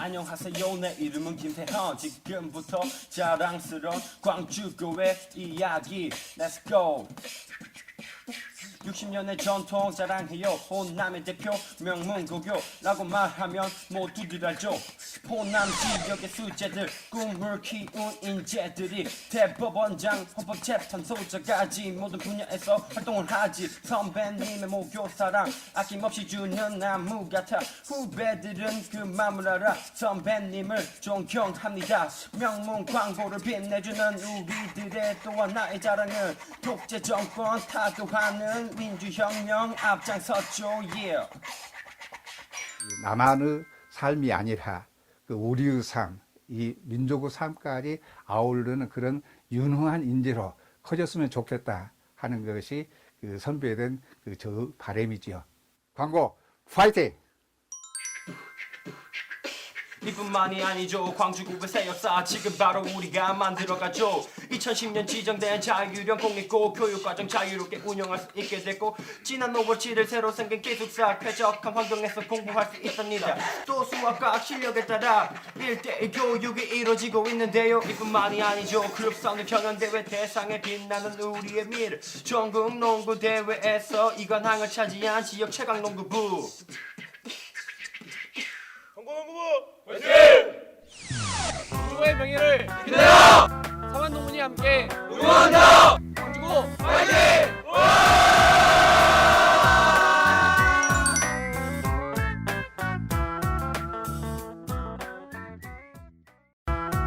안녕하세요. 내 이름은 김태현. 지금부터 자랑스러운 광주교회 이야기. Let's go 60년의 전통 자랑해요. 호남의 대표 명문고교라고 말하면 모두들 알죠. 호남 지역의 수재들 꿈을 키운 인재들이 대법원장 헌법 재판소장까지 모든 분야에서 활동을 하지. 선배님의 모교사랑 아낌없이 주는 나무 같아. 후배들은 그 마음을 알아 선배님을 존경합니다. 명문 광고를 빛내주는 우리들의 또 하나의 자랑은 독재 정권 타도하는 민주혁명 앞장섰죠 yeah. 나만의 삶이 아니라 그 우리의 삶, 이 민족의 삶까지 아우르는 그런 유능한 인재로 커졌으면 좋겠다 하는 것이 그 선배된 그 저 바람이지요. 광고 파이팅! 이뿐만이 아니죠. 광주국의 새 역사 지금 바로 우리가 만들어가죠. 2010년 지정된 자유형 공립고 교육과정 자유롭게 운영할 수 있게 됐고 지난 5월 7일 새로 생긴 기숙사 쾌적한 환경에서 공부할 수 있습니다. 또 수학과 실력에 따라 1대1 교육이 이루어지고 있는데요. 이뿐만이 아니죠. 그룹 싸우는 경연대회 대상에 빛나는 우리의 미래 전국 농구 대회에서 이관왕을 차지한 지역 최강 농구부 주의 명예를 기대요. 성한 농문이 함께 응원한다.